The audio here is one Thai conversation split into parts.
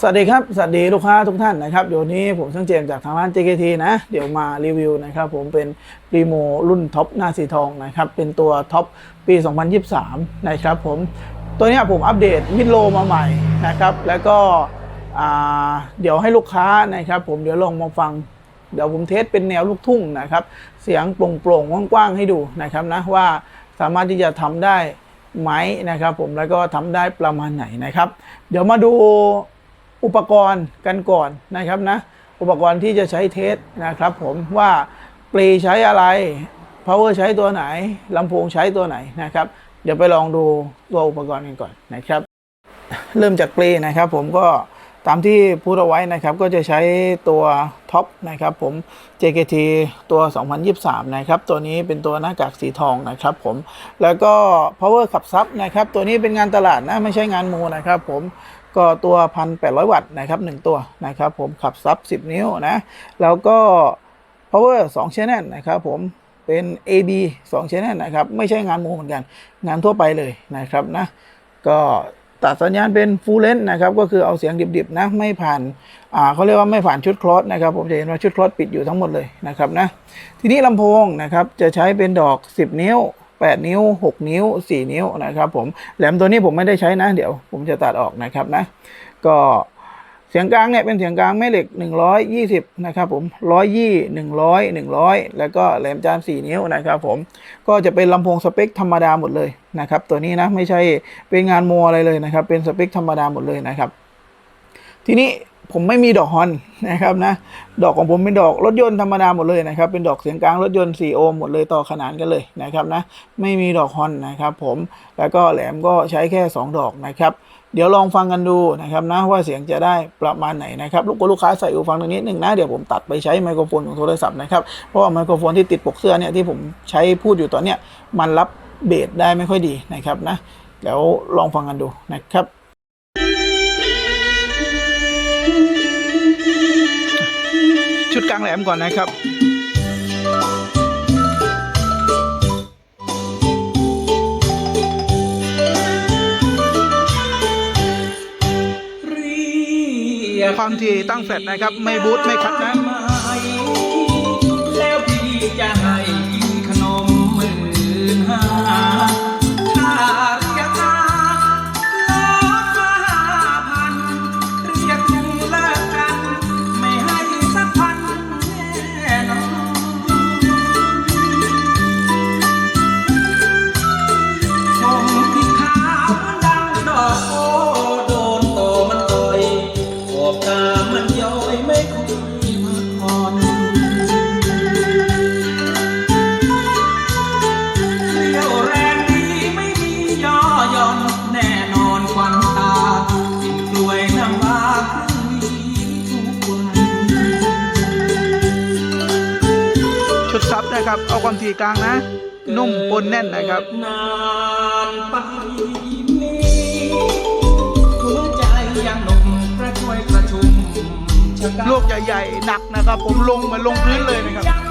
สวัสดีครับ สวัสดีลูกค้าทุกท่านนะครับเดี๋ยวนี้ผมช่างเจมจากทางร้าน JKT นะเดี๋ยวมารีวิวนะครับผมเป็นปรีโมรุ่นท็อปหน้าสีทองนะครับเป็นตัวท็อปปี 2023 นะครับผมตัวนี้ผมอัปเดตมิดโลมาใหม่นะครับแล้วก็เดี๋ยวให้ลูกค้านะครับผมเดี๋ยวลองมาฟัง เดี๋ยวผมเทสเป็นแนวลูกทุ่งนะครับเสียงโปร่งๆกว้างๆให้ดูนะครับนะว่าสามารถที่จะทำได้ไหมนะครับผมแล้วก็ทำได้ประมาณไหนนะครับ เดี๋ยวมาดู อุปกรณ์กันก่อนนะครับนะอุปกรณ์ที่จะใช้เทสนะครับผมว่าปลีใช้อะไร power ใช้ตัวไหนลำโพงใช้ตัวไหนนะครับ เดี๋ยวไปลองดูตัวอุปกรณ์กันก่อนนะครับ เริ่มจากปลีนะครับผมก็ตามที่พูดเอาไว้นะครับก็จะใช้ตัวท็อปนะครับผม JKT ตัว 2023 นะครับตัวนี้เป็นตัวหน้ากากสีทองนะครับผมแล้วก็ power ขับซับนะครับตัวนี้เป็นงานตลาดนะไม่ใช่งานโมนะครับผม ก็ตัว 1,800 วัตต์นะครับ1ตัวนะครับผมขับซับ 10 นิ้วนะ แล้วก็ power 2 channel นะครับผมเป็น AB 2 channel นะครับ ไม่ใช่งานโมเหมือนกัน งานทั่วไปเลยนะครับนะ ก็ตัดสัญญาณเป็น full length นะครับ ก็คือเอาเสียงดิบๆนะ ไม่ผ่าน อ่าเขาเรียกว่าไม่ผ่านชุดคลอสนะครับ ผมจะเห็นว่าชุดคลอสปิดอยู่ทั้งหมดเลยนะครับนะ ทีนี้ลำโพงนะครับ จะใช้เป็นดอก 10 นิ้ว 8 นิ้ว 6 นิ้ว 4 นิ้วนะครับผมแหลมตัวนี้ผมไม่ได้ใช้นะ เดี๋ยวผมจะตัดออกนะครับนะ ก็เสียงกลางเนี่ยเป็นเสียงกลางแม่เหล็ก 120 นะครับผม120 100 100แล้วก็แหลมจาน4 นิ้วนะครับผมก็จะเป็นลำโพงสเปคธรรมดาหมดเลยนะครับ ตัวนี้นะไม่ใช่เป็นงานโมอะไรเลยนะครับ เป็นสเปคธรรมดาหมดเลยนะครับ ทีนี้ผมไม่มีดอกฮอนนะครับนะดอกของผมเป็นดอกรถยนต์ธรรมดาหมดเลยนะครับเป็นดอกเสียงกลางรถยนต์4โอห์มหมดเลยต่อขนานกันเลยนะครับนะไม่มีดอกฮอนนะครับผมแล้วก็แหลมก็ใช้แค่ 2 ดอกนะครับ เดี๋ยวลองฟังกันดูนะครับนะว่าเสียงจะได้ประมาณไหนนะครับลูกลูกค้าใส่หูฟังตรงนี้หนึ่งนะเดี๋ยวผมตัดไปใช้ไมโครโฟนของโทรศัพท์นะครับเพราะว่าไมโครโฟนที่ติดปกเสื้อเนี่ยที่ผมใช้พูดอยู่ตอนเนี้ยมันรับเบสได้ไม่ค่อยดีนะครับนะเดี๋ยวลองฟังกันดูนะครับ ชุดกลางแหลมก่อนนะครับเรียกความถี่ตั้งแฟลตนะครับ ไม่บูทไม่คัดนะแล้วพี่จะให้ นะครับ เอาความถี่กลางนะ นุ่มปนแน่นนะครับนานไปนี้หัวใจยังหนุ่มกระช่วยกระชุ่มชะกันลูกใหญ่ๆหนักนะครับ ผมลงเหมือนลงพื้นเลยนะครับ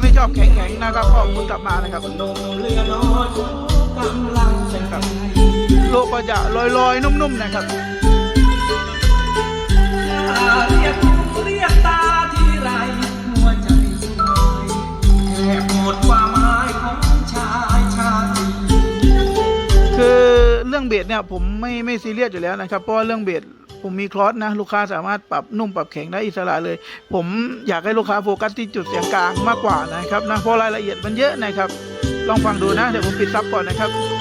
ไม่ชอบแข็งๆนะครับก็หมุนกลับมานะครับหนุ่มเรือน้อยกำลังจะกลับลูกก็จะลอยๆ นุ่มๆนะครับเรียกเรียกตาที่ไรหัวใจลอยแทบหมดความหมายของชายชาตรีคือเรื่องเบสเนี่ยผมไม่ไม่ซีเรียสอยู่แล้วนะครับเพราะว่าเรื่องเบส ผมมีคลอสนะลูกค้าสามารถปรับนุ่มปรับแข็งได้อิสระเลย ผมอยากให้ลูกค้าโฟกัสที่จุดเสียงกลางมากกว่านะครับนะเพราะรายละเอียดมันเยอะนะครับ ลองฟังดูนะเดี๋ยวผมปิดซับก่อนนะครับ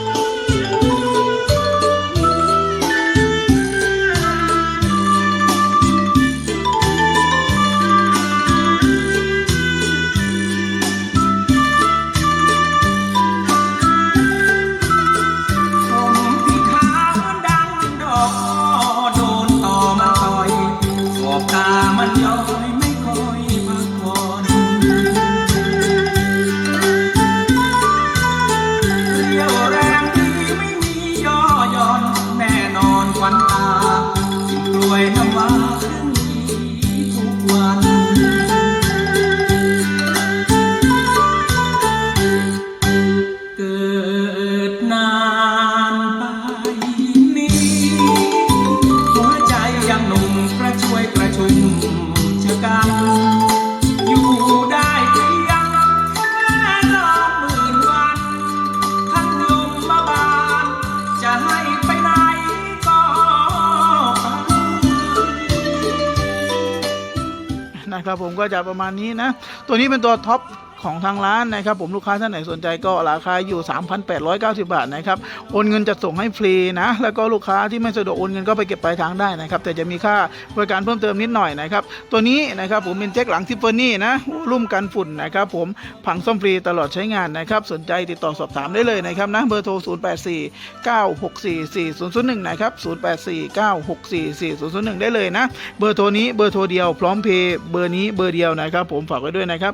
นะครับผมก็จะประมาณนี้นะ ตัวนี้เป็นตัวท็อป ของทางร้านนะครับ ผมลูกค้าท่านไหนสนใจก็ราคาอยู่ 3,890 บาทนะครับโอนเงินจะส่งให้ฟรีนะแล้วก็ลูกค้าที่ไม่สะดวกโอนเงินก็ไปเก็บปลายทางได้นะครับแต่จะมีค่าบริการเพิ่มเติมนิดหน่อยนะครับตัวนี้นะครับผมเป็นแจ็คหลังทิฟฟานี่นะรุ่มกันฝุ่นนะครับผมผังซ่อมฟรีตลอดใช้งานนะครับสนใจติดต่อสอบถามได้เลยนะครับนะเบอร์โทร 084 964 4001 นะครับ 084 964 4001 ได้เลยนะ เบอร์โทรนี้เบอร์โทรเดียวพร้อมเพย์เบอร์นี้เบอร์เดียวนะครับผมฝากไว้ด้วยนะครับ